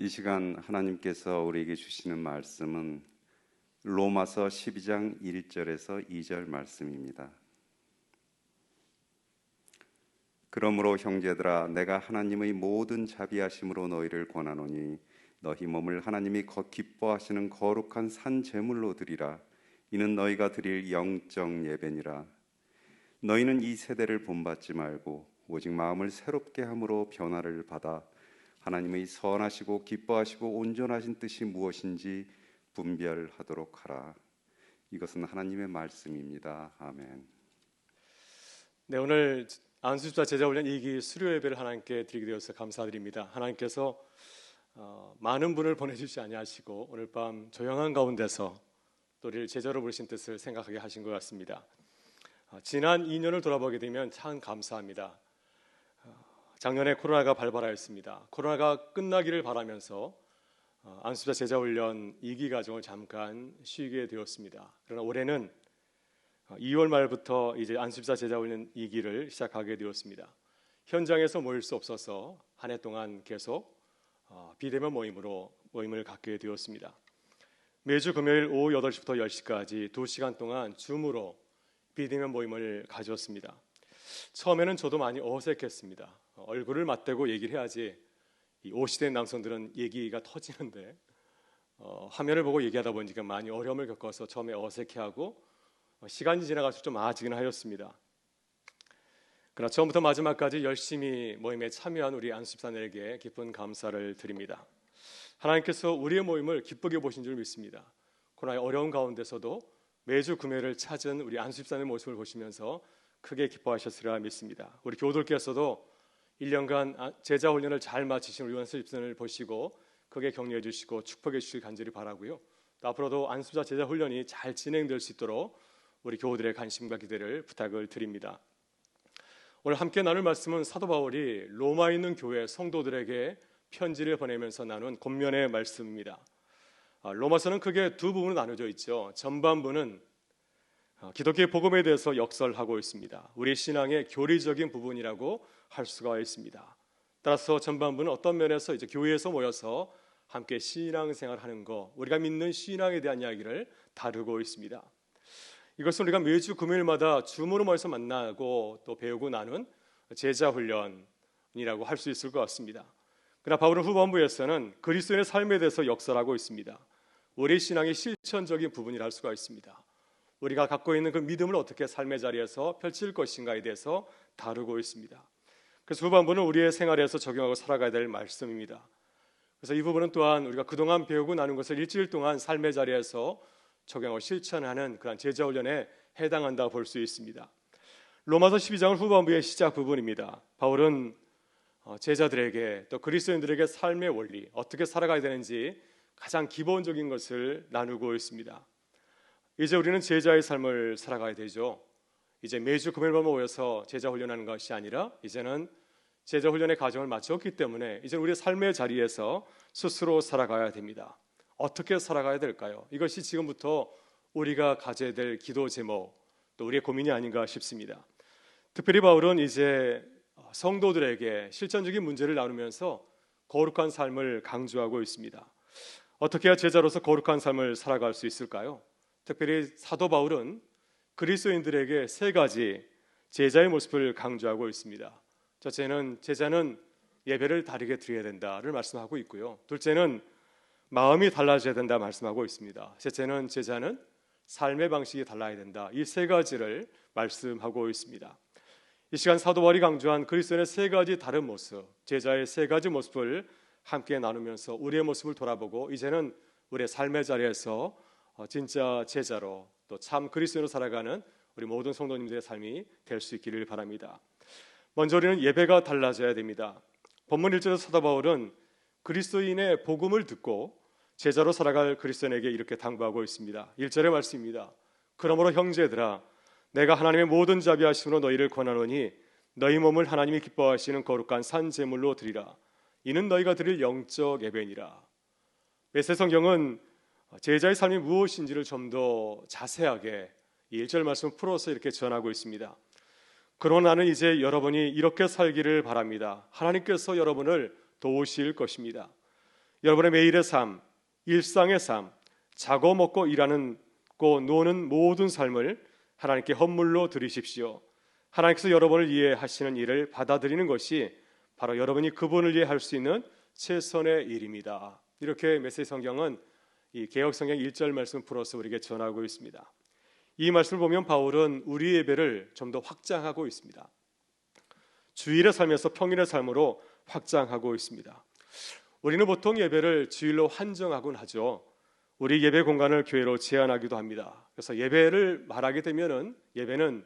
이 시간 하나님께서 우리에게 주시는 말씀은 로마서 12장 1절에서 2절 말씀입니다. 그러므로 형제들아 내가 하나님의 모든 자비하심으로 너희를 권하노니 너희 몸을 하나님이 거 기뻐하시는 거룩한 산 제물로 드리라 이는 너희가 드릴 영적 예배니라 너희는 이 세대를 본받지 말고 오직 마음을 새롭게 함으로 변화를 받아 하나님의 선하시고 기뻐하시고 온전하신 뜻이 무엇인지 분별하도록 하라. 이것은 하나님의 말씀입니다. 아멘. 네, 오늘 안수집사 제자훈련 2기 수료 예배를 하나님께 드리게 되어서 감사드립니다. 하나님께서 어, 많은 분을 보내주시 아니하시고 오늘 밤 조용한 가운데서 또 우리를 제자로 부르신 뜻을 생각하게 하신 것 같습니다. 어, 지난 2년을 돌아보게 되면 참 감사합니다. 작년에 코로나가 발발하였습니다. 코로나가 끝나기를 바라면서 어, 안수자 제자훈련 2기 과정을 잠깐 쉬게 되었습니다. 그러나 올해는 2월 어, 말부터 이제 안수자 제자훈련 2기를 시작하게 되었습니다. 현장에서 모일 수 없어서 한 해 동안 계속 어, 비대면 모임으로 모임을 갖게 되었습니다. 매주 금요일 오후 8시부터 10시까지 2시간 동안 줌으로 비대면 모임을 가졌습니다. 처음에는 저도 많이 어색했습니다. 얼굴을 맞대고 얘기를 해야지 이 50대 남성들은 얘기가 터지는데 어, 화면을 보고 얘기하다 보니까 많이 어려움을 겪어서 처음에 어색해하고 어, 시간이 지나갈수록 좀 나아지긴 하였습니다. 그러나 처음부터 마지막까지 열심히 모임에 참여한 우리 안수집사들에게 깊은 감사를 드립니다. 하나님께서 우리의 모임을 기쁘게 보신 줄 믿습니다. 코로나의 어려운 가운데서도 매주 금요일을 찾은 우리 안수집사의 모습을 보시면서 크게 기뻐하셨으리라 믿습니다. 우리 교우들께서도 1년간 아, 제자 훈련을 잘 마치신 우리 원수 입선을 보시고 크게 격려해 주시고 축복해 주시길 간절히 바라고요. 또 앞으로도 안수자 제자 훈련이 잘 진행될 수 있도록 우리 교우들의 관심과 기대를 부탁을 드립니다. 오늘 함께 나눌 말씀은 사도 바울이 로마에 있는 교회 성도들에게 편지를 보내면서 나눈 권면의 말씀입니다. 아, 로마서는 크게 두 부분으로 나눠져 있죠. 전반부는 아, 기독교의 복음에 대해서 역설하고 있습니다. 우리 신앙의 교리적인 부분이라고 할 수가 있습니다. 따라서 전반부는 어떤 면에서 이제 교회에서 모여서 함께 신앙생활 하는 거, 우리가 믿는 신앙에 대한 이야기를 다루고 있습니다. 이것은 우리가 매주 금요일마다 줌으로 모여서 만나고 또 배우고 나눈 제자 훈련이라고 할 수 있을 것 같습니다. 그러나 바울은 후반부에서는 그리스도인의 삶에 대해서 역설하고 있습니다. 우리 신앙의 실천적인 부분이라 할 수가 있습니다. 우리가 갖고 있는 그 믿음을 어떻게 삶의 자리에서 펼칠 것인가에 대해서 다루고 있습니다. 그래서 후반부는 우리의 생활에서 적용하고 살아가야 될 말씀입니다. 그래서 이 부분은 또한 우리가 그동안 배우고 나눈 것을 일주일 동안 삶의 자리에서 적용하고 실천하는 그런 제자 훈련에 해당한다 볼 수 있습니다. 로마서 12장 후반부의 시작 부분입니다. 바울은 어, 제자들에게 또 그리스도인들에게 삶의 원리 어떻게 살아가야 되는지 가장 기본적인 것을 나누고 있습니다. 이제 우리는 제자의 삶을 살아가야 되죠. 이제 매주 금요일만 모여서 제자 훈련하는 것이 아니라 이제는 제자 훈련의 과정을 마쳤기 때문에 이제 우리 삶의 자리에서 스스로 살아가야 됩니다. 어떻게 살아가야 될까요? 이것이 지금부터 우리가 가져야 될 기도 제목 또 우리의 고민이 아닌가 싶습니다. 특별히 바울은 이제 성도들에게 실천적인 문제를 나누면서 거룩한 삶을 강조하고 있습니다. 어떻게 해야 제자로서 거룩한 삶을 살아갈 수 있을까요? 특별히 사도 바울은 그리스도인들에게 세 가지 제자의 모습을 강조하고 있습니다. 첫째는 제자는 예배를 다르게 드려야 된다를 말씀하고 있고요. 둘째는 마음이 달라져야 된다 말씀하고 있습니다. 셋째는 제자는 삶의 방식이 달라야 된다. 이 세 가지를 말씀하고 있습니다. 이 시간 사도 바울이 강조한 그리스도의 세 가지 다른 모습, 제자의 세 가지 모습을 함께 나누면서 우리의 모습을 돌아보고 이제는 우리의 삶의 자리에서 어, 진짜 제자로 또 참 그리스도로 살아가는 우리 모든 성도님들의 삶이 될 수 있기를 바랍니다. 먼저 우리는 예배가 달라져야 됩니다. 본문 1절에서 사도 바울은 그리스도인의 복음을 듣고 제자로 살아갈 그리스도인에게 이렇게 당부하고 있습니다. 1절의 말씀입니다. 그러므로 형제들아 내가 하나님의 모든 자비하심으로 너희를 권하노니 너희 몸을 하나님이 기뻐하시는 거룩한 산 제물로 드리라. 이는 너희가 드릴 영적 예배니라. 메세 성경은 제자의 삶이 무엇인지를 좀 더 자세하게 1절 말씀 풀어서 이렇게 전하고 있습니다. 그러나 나는 이제 여러분이 이렇게 살기를 바랍니다. 하나님께서 여러분을 도우실 것입니다. 여러분의 매일의 삶, 일상의 삶, 자고 먹고 일하는 고 노는 모든 삶을 하나님께 헌물로 드리십시오. 하나님께서 여러분을 이해하시는 일을 받아들이는 것이 바로 여러분이 그분을 이해할 수 있는 최선의 일입니다. 이렇게 메시지 성경은 이 개혁 성경 1절 말씀 풀어서 우리에게 전하고 있습니다. 이 말씀을 보면 바울은 우리 예배를 좀 더 확장하고 있습니다. 주일의 삶에서 평일의 삶으로 확장하고 있습니다. 우리는 보통 예배를 주일로 한정하곤 하죠. 우리 예배 공간을 교회로 제한하기도 합니다. 그래서 예배를 말하게 되면은 예배는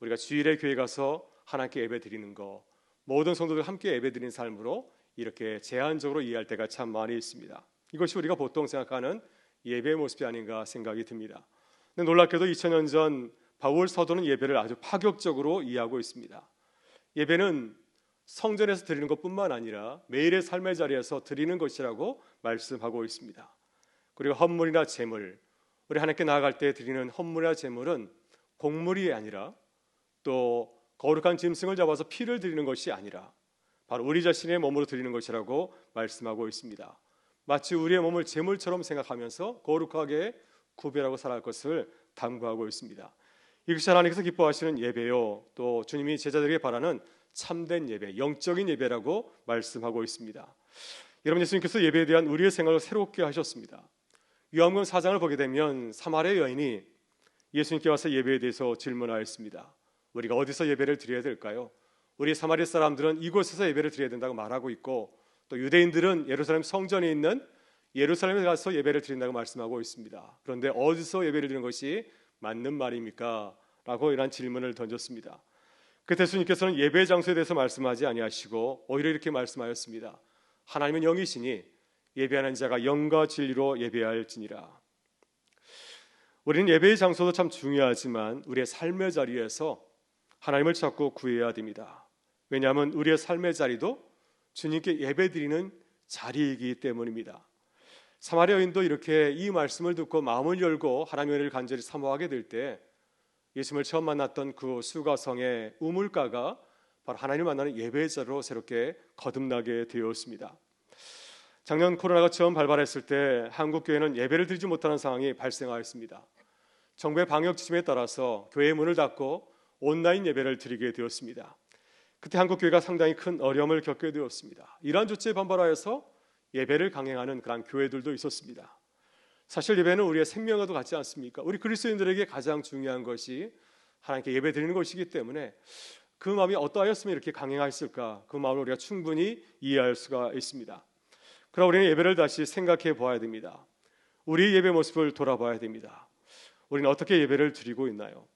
우리가 주일에 교회 가서 하나님께 예배 드리는 거 모든 성도들 함께 예배 드리는 삶으로 이렇게 제한적으로 이해할 때가 참 많이 있습니다. 이것이 우리가 보통 생각하는 예배의 모습이 아닌가 생각이 듭니다. 근데 놀랍게도 2000년 전 바울 사도는 예배를 아주 파격적으로 이해하고 있습니다. 예배는 성전에서 드리는 것뿐만 아니라 매일의 삶의 자리에서 드리는 것이라고 말씀하고 있습니다. 그리고 헌물이나 제물, 우리 하나님께 나아갈 때 드리는 헌물이나 제물은 곡물이 아니라 또 거룩한 짐승을 잡아서 피를 드리는 것이 아니라 바로 우리 자신의 몸으로 드리는 것이라고 말씀하고 있습니다. 마치 우리의 몸을 제물처럼 생각하면서 거룩하게 구별하고 살아갈 것을 당부하고 있습니다. 이것이 하나님께서 기뻐하시는 예배요. 또 주님이 제자들에게 바라는 참된 예배, 영적인 예배라고 말씀하고 있습니다. 여러분 예수님께서 예배에 대한 우리의 생각을 새롭게 하셨습니다. 요한복음 4장을 보게 되면 사마리아 여인이 예수님께 와서 예배에 대해서 질문하였습니다. 우리가 어디서 예배를 드려야 될까요? 우리 사마리아 사람들은 이곳에서 예배를 드려야 된다고 말하고 있고 또 유대인들은 예루살렘 성전에 있는 예루살렘에 가서 예배를 드린다고 말씀하고 있습니다. 그런데 어디서 예배를 드리는 것이 맞는 말입니까? 라고 이런 질문을 던졌습니다. 그때 주님께서는 예배 장소에 대해서 말씀하지 아니하시고 오히려 이렇게 말씀하였습니다. 하나님은 영이시니 예배하는 자가 영과 진리로 예배할지니라. 우리는 예배의 장소도 참 중요하지만 우리의 삶의 자리에서 하나님을 찾고 구해야 됩니다. 왜냐하면 우리의 삶의 자리도 주님께 예배드리는 자리이기 때문입니다. 사마리아인도 이렇게 이 말씀을 듣고 마음을 열고 하나님을 간절히 사모하게 될 때 예수님을 처음 만났던 그 수가성의 우물가가 바로 하나님을 만나는 예배자로 새롭게 거듭나게 되었습니다. 작년 코로나가 처음 발발했을 때 한국 교회는 예배를 드리지 못하는 상황이 발생하였습니다. 정부의 방역 지침에 따라서 교회 문을 닫고 온라인 예배를 드리게 되었습니다. 그때 한국 교회가 상당히 큰 어려움을 겪게 되었습니다. 이러한 조치에 반발하여서 예배를 강행하는 그런 교회들도 있었습니다. 사실 예배는 우리의 생명과도 같지 않습니까? 우리 그리스도인들에게 가장 중요한 것이 하나님께 예배 드리는 것이기 때문에 그 마음이 어떠하였으면 이렇게 강행하였을까? 그 마음을 우리가 충분히 이해할 수가 있습니다. 그럼 우리는 예배를 다시 생각해 보아야 됩니다. 우리 예배 모습을 돌아봐야 됩니다. 우리는 어떻게 예배를 드리고 있나요?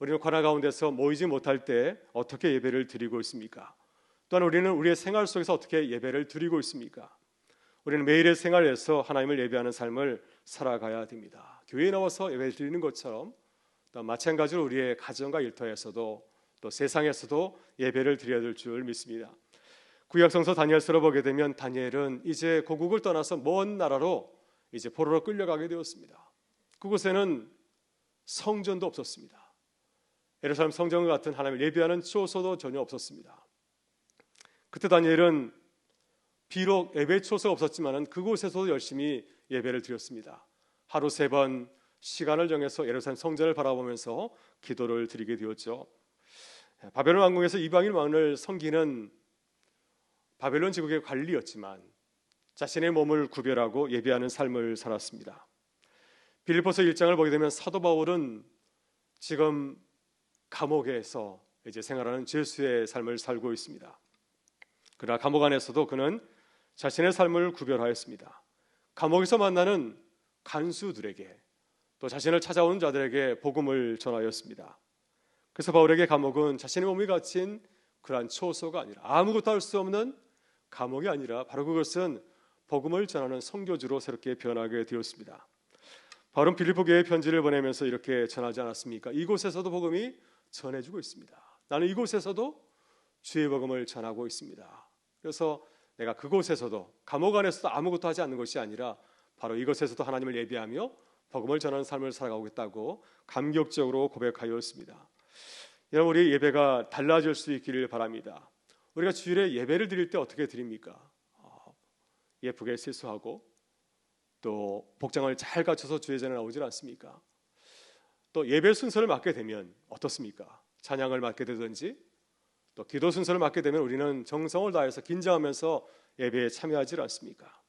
우리는 관화 가운데서 모이지 못할 때 어떻게 예배를 드리고 있습니까? 또한 우리는 우리의 생활 속에서 어떻게 예배를 드리고 있습니까? 우리는 매일의 생활에서 하나님을 예배하는 삶을 살아가야 됩니다. 교회에 나와서 예배를 드리는 것처럼 또 마찬가지로 우리의 가정과 일터에서도 또 세상에서도 예배를 드려야 될 줄 믿습니다. 구약성서 다니엘서를 보게 되면 다니엘은 이제 고국을 떠나서 먼 나라로 이제 포로로 끌려가게 되었습니다. 그곳에는 성전도 없었습니다. 예루살렘 성전 같은 하나님을 예배하는 초소도 전혀 없었습니다. 그때 다니엘은 비록 예배 초소가 없었지만 그곳에서도 열심히 예배를 드렸습니다. 하루 세 번 시간을 정해서 예루살렘 성전을 바라보면서 기도를 드리게 되었죠. 바벨론 왕궁에서 이방인 왕을 섬기는 바벨론 제국의 관리였지만 자신의 몸을 구별하고 예배하는 삶을 살았습니다. 빌립보서 1장을 보게 되면 사도 바울은 지금 감옥에서 이제 생활하는 죄수의 삶을 살고 있습니다. 그러나 감옥 안에서도 그는 자신의 삶을 구별하였습니다. 감옥에서 만나는 간수들에게 또 자신을 찾아오는 자들에게 복음을 전하였습니다. 그래서 바울에게 감옥은 자신의 몸이 갇힌 그러한 초소가 아니라 아무것도 할 수 없는 감옥이 아니라 바로 그것은 복음을 전하는 성교주로 새롭게 변하게 되었습니다. 바울은 빌립보 교회에 편지를 보내면서 이렇게 전하지 않았습니까? 이곳에서도 복음이 전해주고 있습니다. 나는 이곳에서도 주의 복음을 전하고 있습니다. 그래서 내가 그곳에서도 감옥 안에서도 아무것도 하지 않는 것이 아니라 바로 이것에서도 하나님을 예배하며 복음을 전하는 삶을 살아가고 겠다고 감격적으로 고백하였습니다. 여러분 우리 예배가 달라질 수 있기를 바랍니다. 우리가 주일에 예배를 드릴 때 어떻게 드립니까? 어, 예쁘게 세수하고 또 복장을 잘 갖춰서 주의 전에 나오질 않습니까? 또 예배 순서를 맡게 되면 어떻습니까? 찬양을 맡게 되든지 또 기도 순서를 맡게 되면 우리는 정성을 다해서 긴장하면서 예배에 참여하지 않습니까?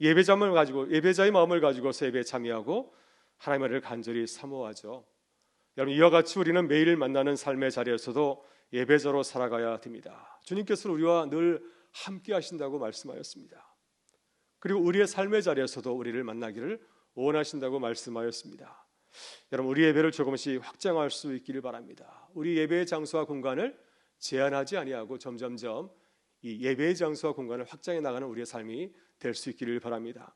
예배자를 가지고 예배자의 마음을 가지고서 예배에 참여하고 하나님을 간절히 사모하죠. 여러분 이와 같이 우리는 매일 만나는 삶의 자리에서도 예배자로 살아가야 됩니다. 주님께서는 우리와 늘 함께 하신다고 말씀하였습니다. 그리고 우리의 삶의 자리에서도 우리를 만나기를 원하신다고 말씀하였습니다. 여러분 우리 예배를 조금씩 확장할 수 있기를 바랍니다. 우리 예배의 장소와 공간을 제한하지 아니하고 점점점 이 예배의 장소와 공간을 확장해 나가는 우리의 삶이 될 수 있기를 바랍니다.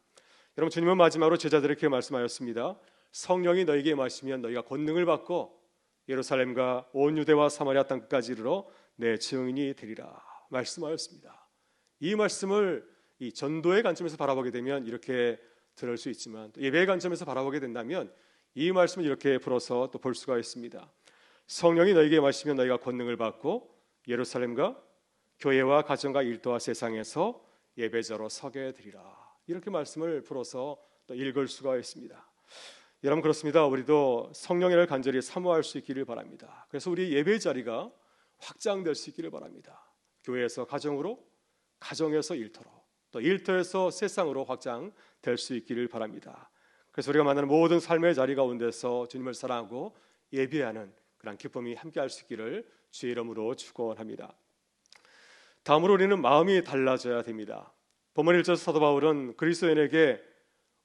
여러분 주님은 마지막으로 제자들에게 말씀하였습니다. 성령이 너에게 마시면 너희가 권능을 받고 예루살렘과 온 유대와 사마리아 땅까지 이르러 내 증인이 되리라 말씀하였습니다. 이 말씀을 이 전도의 관점에서 바라보게 되면 이렇게 들을 수 있지만 예배의 관점에서 바라보게 된다면 이 말씀을 이렇게 풀어서 또 볼 수가 있습니다. 성령이 너에게 마시면 너희가 권능을 받고 예루살렘과 교회와 가정과 일도와 세상에서 예배자로 서게 되리라. 이렇게 말씀을 풀어서 또 읽을 수가 있습니다. 여러분 그렇습니다. 우리도 성령을 간절히 사모할 수 있기를 바랍니다. 그래서 우리 예배 자리가 확장될 수 있기를 바랍니다. 교회에서 가정으로, 가정에서 일터로, 또 일터에서 세상으로 확장될 수 있기를 바랍니다. 그래서 우리가 만나는 모든 삶의 자리 가운데서 주님을 사랑하고 예배하는 그런 기쁨이 함께할 수 있기를 주의 이름으로 축원합니다. 다음으로 우리는 마음이 달라져야 됩니다. 본문 1절 사도 바울은 그리스도인에게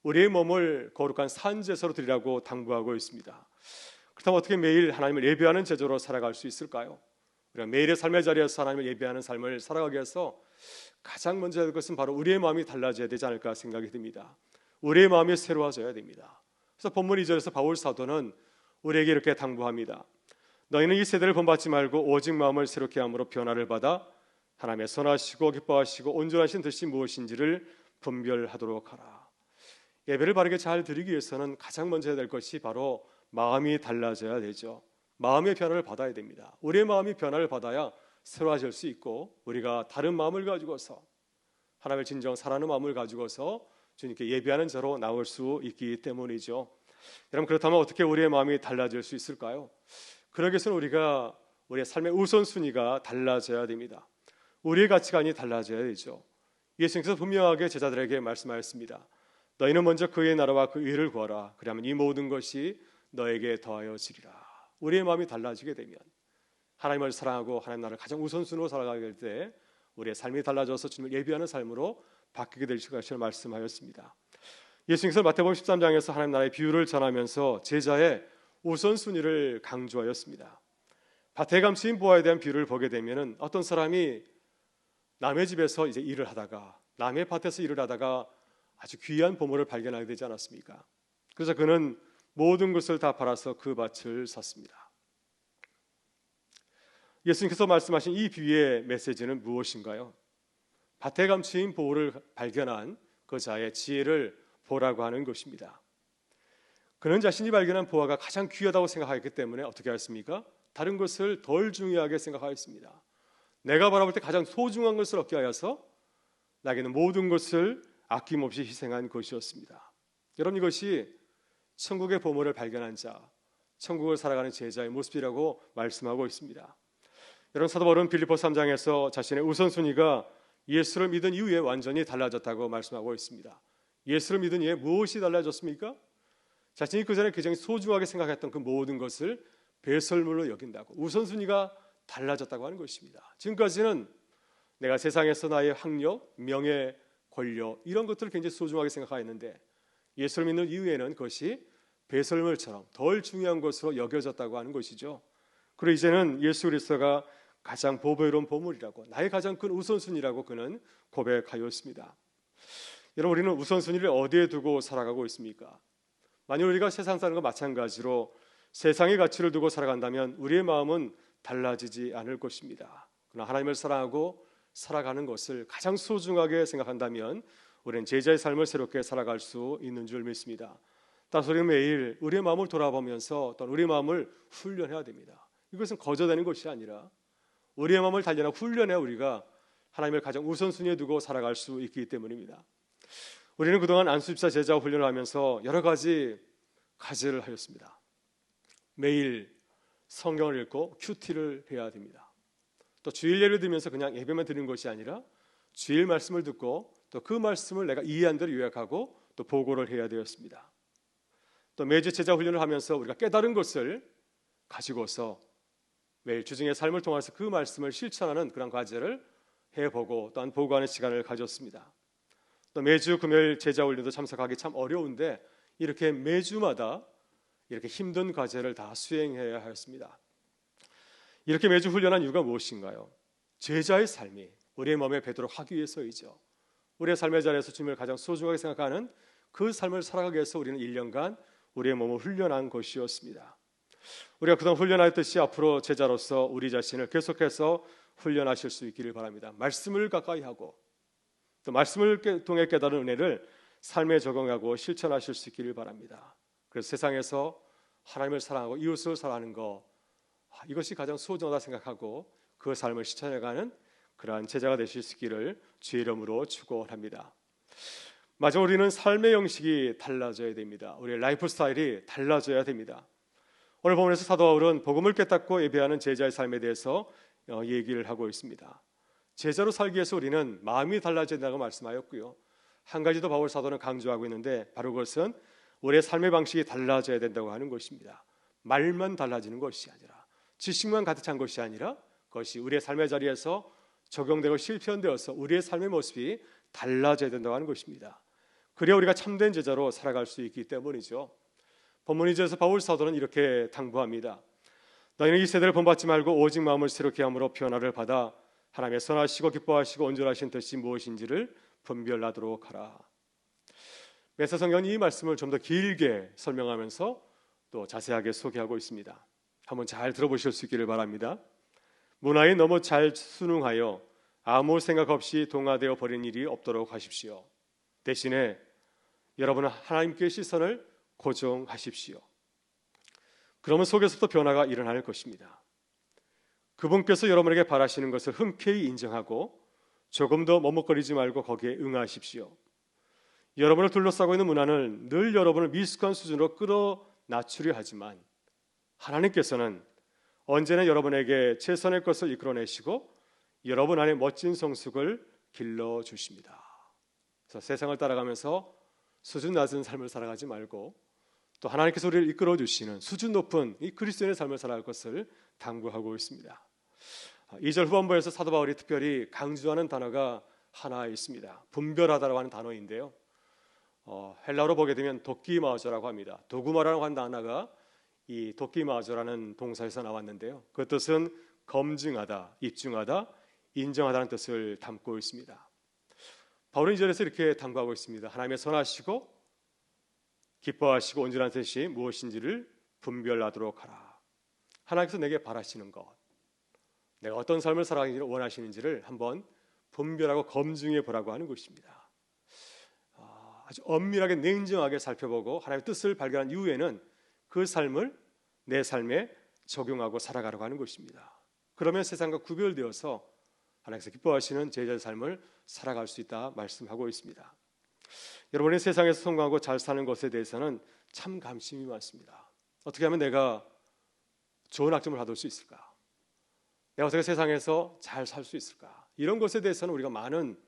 우리의 몸을 거룩한 산제사로 드리라고 당부하고 있습니다. 그렇다면 어떻게 매일 하나님을 예배하는 제조로 살아갈 수 있을까요? 우리가 매일의 삶의 자리에서 하나님을 예배하는 삶을 살아가기 위해서 가장 먼저 해야 될 것은 바로 우리의 마음이 달라져야 되지 않을까 생각이 듭니다. 우리의 마음이 새로워져야 됩니다. 그래서 본문 2절에서 바울 사도는 우리에게 이렇게 당부합니다. 너희는 이 세대를 본받지 말고 오직 마음을 새롭게 함으로 변화를 받아 하나님의 선하시고 기뻐하시고 온전하신 뜻이 무엇인지를 분별하도록 하라. 예배를 바르게 잘 드리기 위해서는 가장 먼저 해야 될 것이 바로 마음이 달라져야 되죠. 마음의 변화를 받아야 됩니다. 우리의 마음이 변화를 받아야 새로워질 수 있고 우리가 다른 마음을 가지고서 하나님을 진정 사랑하는 마음을 가지고서 주님께 예배하는 자로 나올 수 있기 때문이죠. 여러분 그렇다면 어떻게 우리의 마음이 달라질 수 있을까요? 그러기 위해서는 우리가 우리의 삶의 우선순위가 달라져야 됩니다. 우리의 가치관이 달라져야 되죠. 예수님께서 분명하게 제자들에게 말씀하였습니다. 너희는 먼저 그의 나라와 그 의를 구하라. 그러면 이 모든 것이 너에게 더하여지리라. 우리의 마음이 달라지게 되면 하나님을 사랑하고 하나님 나라를 가장 우선순위로 살아가게 될 때 우리의 삶이 달라져서 주님을 예비하는 삶으로 바뀌게 될 것을 말씀하였습니다. 예수님께서 마태복음 13장에서 하나님 나라의 비유를 전하면서 제자의 우선순위를 강조하였습니다. 밭에 감추인 보화에 대한 비유를 보게 되면 어떤 사람이 남의 집에서 이제 일을 하다가 남의 밭에서 일을 하다가 아주 귀한 보물을 발견하게 되지 않았습니까? 그래서 그는 모든 것을 다 팔아서 그 밭을 샀습니다. 예수님께서 말씀하신 이 비유의 메시지는 무엇인가요? 감추인 보물을 발견한 그 자의 지혜를 보라고 하는 것입니다. 그는 자신이 발견한 보화가 가장 귀하다고 생각하기 때문에 어떻게 하였습니까? 다른 것을 덜 중요하게 생각하였습니다. 내가 바라볼 때 가장 소중한 것을 얻게 하여서 나에게는 모든 것을 아낌없이 희생한 것이었습니다. 여러분 이것이 천국의 보물을 발견한 자, 천국을 살아가는 제자의 모습이라고 말씀하고 있습니다. 여러분 사도 바울은 빌립보 3장에서 자신의 우선순위가 예수를 믿은 이후에 완전히 달라졌다고 말씀하고 있습니다. 예수를 믿은 이후에 무엇이 달라졌습니까? 자신이 그 전에 굉장히 소중하게 생각했던 그 모든 것을 배설물로 여긴다고 우선순위가 달라졌다고 하는 것입니다. 지금까지는 내가 세상에서 나의 학력, 명예, 권력 이런 것들을 굉장히 소중하게 생각하였는데 예수를 믿는 이후에는 그것이 배설물처럼 덜 중요한 것으로 여겨졌다고 하는 것이죠. 그리고 이제는 예수 그리스도가 가장 보배로운 보물이라고 나의 가장 큰 우선순위라고 그는 고백하였습니다. 여러분 우리는 우선순위를 어디에 두고 살아가고 있습니까? 만약 우리가 세상 사는 것 마찬가지로 세상의 가치를 두고 살아간다면 우리의 마음은 달라지지 않을 것입니다. 그러나 하나님을 사랑하고 살아가는 것을 가장 소중하게 생각한다면 우리는 제자의 삶을 새롭게 살아갈 수 있는 줄 믿습니다. 따라서 우리는 매일 우리의 마음을 돌아보면서 또 우리의 마음을 훈련해야 됩니다. 이것은 거저되는 것이 아니라 우리의 마음을 단련하고 훈련해 우리가 하나님을 가장 우선순위에 두고 살아갈 수 있기 때문입니다. 우리는 그동안 안수집사 제자 훈련을 하면서 여러 가지 과제를 하였습니다. 매일 성경을 읽고 큐티를 해야 됩니다. 또 주일 예를 들면서 그냥 예배만 드리는 것이 아니라 주일 말씀을 듣고 또 그 말씀을 내가 이해한 대로 요약하고 또 보고를 해야 되었습니다. 또 매주 제자 훈련을 하면서 우리가 깨달은 것을 가지고서 매일 주중의 삶을 통해서 그 말씀을 실천하는 그런 과제를 해보고 또한 보고하는 시간을 가졌습니다. 또 매주 금요일 제자 훈련도 참석하기 참 어려운데 이렇게 매주마다 이렇게 힘든 과제를 다 수행해야 하였습니다. 이렇게 매주 훈련한 이유가 무엇인가요? 제자의 삶이 우리의 몸에 배도록 하기 위해서이죠. 우리의 삶의 자리에서 주님을 가장 소중하게 생각하는 그 삶을 살아가기 위해서 우리는 1년간 우리의 몸을 훈련한 것이었습니다. 우리가 그동안 훈련하였듯이 앞으로 제자로서 우리 자신을 계속해서 훈련하실 수 있기를 바랍니다. 말씀을 가까이 하고 또 말씀을 통해 깨달은 은혜를 삶에 적용하고 실천하실 수 있기를 바랍니다. 그래서 세상에서 하나님을 사랑하고 이웃을 사랑하는 것 아, 이것이 가장 소중하다 생각하고 그 삶을 실천해가는 그러한 제자가 되실 수 있기를 주의 이름으로 축원합니다. 마저 우리는 삶의 형식이 달라져야 됩니다. 우리의 라이프 스타일이 달라져야 됩니다. 오늘 본문에서 사도 바울은 복음을 깨닫고 예배하는 제자의 삶에 대해서 어, 얘기를 하고 있습니다. 제자로 살기 위해서 우리는 마음이 달라져야 된다고 말씀하였고요. 한 가지 더 바울 사도는 강조하고 있는데 바로 그것은 우리의 삶의 방식이 달라져야 된다고 하는 것입니다. 말만 달라지는 것이 아니라 지식만 가득 찬 것이 아니라 그것이 우리의 삶의 자리에서 적용되고 실현되어서 우리의 삶의 모습이 달라져야 된다고 하는 것입니다. 그래야 우리가 참된 제자로 살아갈 수 있기 때문이죠. 본문 이제서 바울 사도는 이렇게 당부합니다. 너희는 이 세대를 본받지 말고 오직 마음을 새롭게 함으로 변화를 받아 하나님의 선하시고 기뻐하시고 온전하신 뜻이 무엇인지를 분별하도록 하라. 메사 성경이 이 말씀을 좀 더 길게 설명하면서 또 자세하게 소개하고 있습니다. 한번 잘 들어보실 수 있기를 바랍니다. 문화에 너무 잘 순응하여 아무 생각 없이 동화되어 버린 일이 없도록 하십시오. 대신에 여러분은 하나님께 시선을 고정하십시오. 그러면 속에서부터 변화가 일어날 것입니다. 그분께서 여러분에게 바라시는 것을 흔쾌히 인정하고 조금 더 머뭇거리지 말고 거기에 응하십시오. 여러분을 둘러싸고 있는 문화는 늘 여러분을 미숙한 수준으로 끌어 낮추려 하지만 하나님께서는 언제나 여러분에게 최선의 것을 이끌어내시고 여러분 안에 멋진 성숙을 길러 주십니다. 그래서 세상을 따라가면서 수준 낮은 삶을 살아가지 말고 또 하나님께서 우리를 이끌어 주시는 수준 높은 이 그리스도인의 삶을 살아갈 것을 당부하고 있습니다. 2절 후반부에서 사도 바울이 특별히 강조하는 단어가 하나 있습니다. 분별하다라고 하는 단어인데요. 어, 헬라어로 보게 되면 도끼마저라고 합니다. 도구마라고 하는 단어가 이 도끼마저라는 동사에서 나왔는데요. 그 뜻은 검증하다, 입증하다, 인정하다는 뜻을 담고 있습니다. 바울은 이 절에서 이렇게 당부하고 있습니다. 하나님의 선하시고 기뻐하시고 온전한 뜻이 무엇인지를 분별하도록 하라. 하나님께서 내게 바라시는 것, 내가 어떤 삶을 살아가기를 원하시는지를 한번 분별하고 검증해 보라고 하는 것입니다. 아, 아주 엄밀하게 냉정하게 살펴보고 하나님의 뜻을 발견한 이후에는 그 삶을 내 삶에 적용하고 살아가려고 하는 것입니다. 그러면 세상과 구별되어서 하나님께서 기뻐하시는 제자의 삶을 살아갈 수 있다 말씀하고 있습니다. 여러분이 세상에서 성공하고 잘 사는 것에 대해서는 참 감심이 많습니다. 어떻게 하면 내가 좋은 학점을 받을 수 있을까? 내가 어떻게 세상에서 잘 살 수 있을까? 이런 것에 대해서는 우리가 많은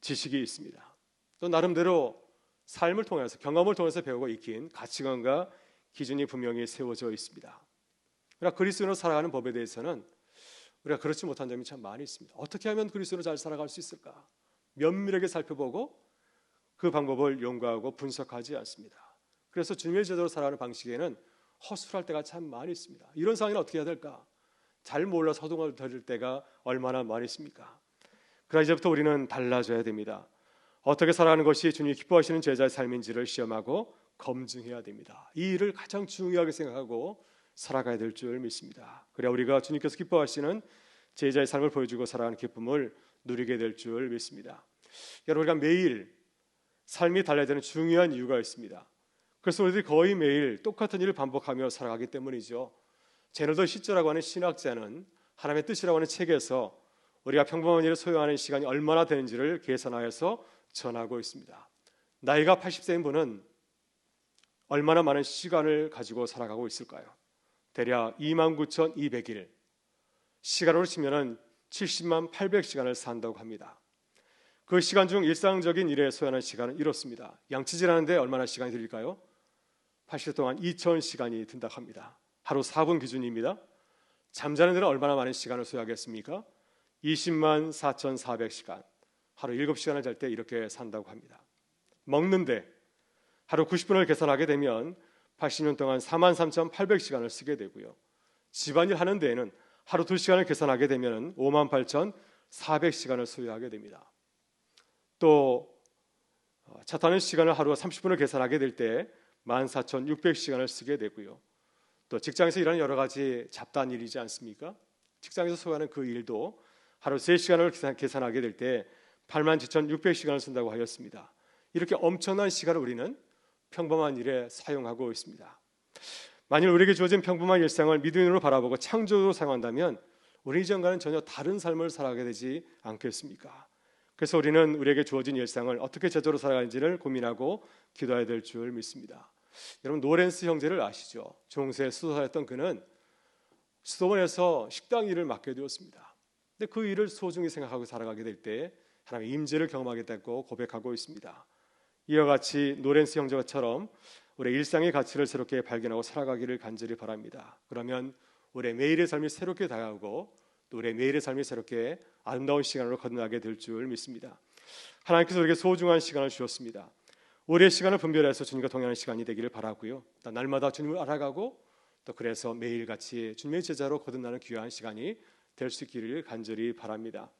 지식이 있습니다. 또 나름대로 삶을 통해서 경험을 통해서 배우고 익힌 가치관과 기준이 분명히 세워져 있습니다. 그러나 그리스도로 살아가는 법에 대해서는 우리가 그렇지 못한 점이 참 많이 있습니다. 어떻게 하면 그리스도로 잘 살아갈 수 있을까? 면밀하게 살펴보고 그 방법을 연구하고 분석하지 않습니다. 그래서 주님의 제대로 살아가는 방식에는 허술할 때가 참 많이 있습니다. 이런 상황에는 어떻게 해야 될까? 잘 몰라서 허둥을 들을 때가 얼마나 많이 있습니까? 그러나 이제부터 우리는 달라져야 됩니다. 어떻게 살아가는 것이 주님이 기뻐하시는 제자의 삶인지를 시험하고 검증해야 됩니다. 이 일을 가장 중요하게 생각하고 살아가야 될 줄 믿습니다. 그래야 우리가 주님께서 기뻐하시는 제자의 삶을 보여주고 살아가는 기쁨을 누리게 될 줄 믿습니다. 여러분 우리가 매일 삶이 달라야 되는 중요한 이유가 있습니다. 그래서 우리들이 거의 매일 똑같은 일을 반복하며 살아가기 때문이죠. 제너더 시저라고 하는 신학자는 하나님의 뜻이라고 하는 책에서 우리가 평범한 일을 소요하는 시간이 얼마나 되는지를 계산하여서 전하고 있습니다. 나이가 80세인 분은 얼마나 많은 시간을 가지고 살아가고 있을까요? 대략 29,200일. 시간으로 치면은 70만 800시간을 산다고 합니다. 그 시간 중 일상적인 일에 소요하는 시간은 이렇습니다. 양치질 하는데 얼마나 시간이 들릴까요? 80일 동안 2,000시간이 든다고 합니다. 하루 4분 기준입니다. 잠자는 데는 얼마나 많은 시간을 소요하겠습니까? 20만 4,400시간. 하루 7시간을 잘 때 이렇게 산다고 합니다. 먹는데 하루 90분을 계산하게 되면 80년 동안 4만 3,800시간을 쓰게 되고요. 집안일 하는 데에는 하루 2시간을 계산하게 되면 5만 8,400시간을 소요하게 됩니다. 또 차 타는 시간을 하루 30분을 계산하게 될 때 14,600시간을 쓰게 되고요. 또 직장에서 일하는 여러 가지 잡다한 일이지 않습니까? 직장에서 소요하는 그 일도 하루 3시간을 계산하게 될 때 87,600시간을 쓴다고 하였습니다. 이렇게 엄청난 시간을 우리는 평범한 일에 사용하고 있습니다. 만일 우리에게 주어진 평범한 일상을 믿음으로 바라보고 창조로 사용한다면 우리 이전과는 전혀 다른 삶을 살아가게 되지 않겠습니까? 그래서 우리는 우리에게 주어진 일상을 어떻게 제대로 살아가는지를 고민하고 기도해야 될 줄 믿습니다. 여러분 노렌스 형제를 아시죠? 종세 수도사였던 그는 수도원에서 식당 일을 맡게 되었습니다. 근데 그 일을 소중히 생각하고 살아가게 될 때 하나님의 임재를 경험하겠다고 고백하고 있습니다. 이와 같이 노렌스 형제처럼 우리 일상의 가치를 새롭게 발견하고 살아가기를 간절히 바랍니다. 그러면 우리 매일의 삶이 새롭게 다가오고 또 우리 매일의 삶이 새롭게 아름다운 시간으로 거듭나게 될 줄 믿습니다. 하나님께서 우리에게 소중한 시간을 주셨습니다. 우리의 시간을 분별해서 주님과 동행하는 시간이 되기를 바라고요. 날마다 주님을 알아가고 또 그래서 매일같이 주님의 제자로 거듭나는 귀한 시간이 될 수 있기를 간절히 바랍니다.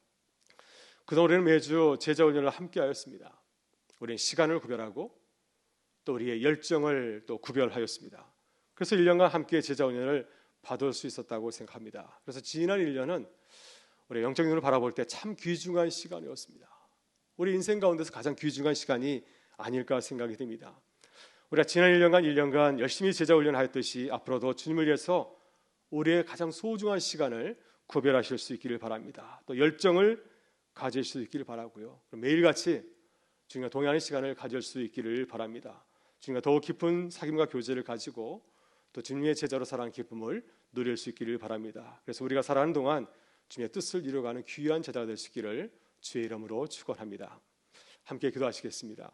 그동안 우리는 매주 제자 훈련을 함께 하였습니다. 우리는 시간을 구별하고 또 우리의 열정을 또 구별하였습니다. 그래서 1년간 함께 제자 훈련을 받을 수 있었다고 생각합니다. 그래서 지난 1년은 우리 영적 눈을 바라볼 때 참 귀중한 시간이었습니다. 우리 인생 가운데서 가장 귀중한 시간이 아닐까 생각이 됩니다. 우리가 지난 1년간 1년간 열심히 제자 훈련하였듯이 앞으로도 주님을 위해서 우리의 가장 소중한 시간을 구별하실 수 있기를 바랍니다. 또 열정을 가질 수 있기를 바라고요. 매일같이 주님과 동행하는 시간을 가질 수 있기를 바랍니다. 주님과 더욱 깊은 사귐과 교제를 가지고 또 주님의 제자로 살아가는 기쁨을 누릴 수 있기를 바랍니다. 그래서 우리가 살아가는 동안 주님의 뜻을 이루어가는 귀한 제자가 될 수 있기를 주의 이름으로 축원합니다. 함께 기도하시겠습니다.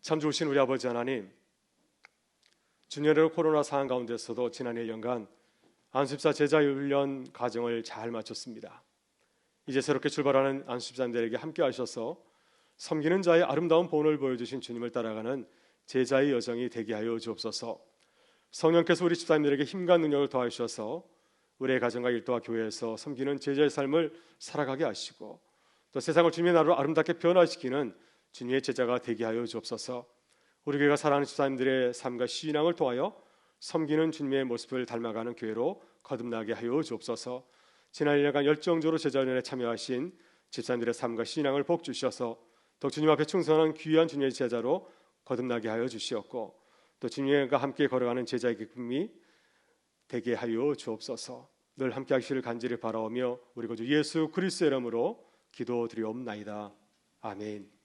참 좋으신 우리 아버지 하나님, 준년의 코로나 상황 가운데서도 지난 1년간 안수집사 제자 훈련 과정을 잘 마쳤습니다. 이제 새롭게 출발하는 안수집사님들에게 함께 하셔서 섬기는 자의 아름다운 본을 보여주신 주님을 따라가는 제자의 여정이 되게 하여 주옵소서. 성령께서 우리 집사님들에게 힘과 능력을 더하셔서 우리의 가정과 일터와 교회에서 섬기는 제자의 삶을 살아가게 하시고 또 세상을 주님의 나라로 아름답게 변화시키는 주님의 제자가 되게 하여 주옵소서. 우리 교회가 사랑하는 집사님들의 삶과 신앙을 통하여 섬기는 주님의 모습을 닮아가는 교회로 거듭나게 하여 주옵소서. 지난 1년간 열정적으로 제자연에 참여하신 집사님들의 삶과 신앙을 복 주셔서 또 주님 앞에 충성하는 귀한 주님의 제자로 거듭나게 하여 주시옵고 또 주님과 함께 걸어가는 제자의 기쁨이 되게 하여 주옵소서. 늘 함께 하시기를 간절히 바라오며 우리 구주 예수 그리스도의 이름으로 기도드리옵나이다. 아멘.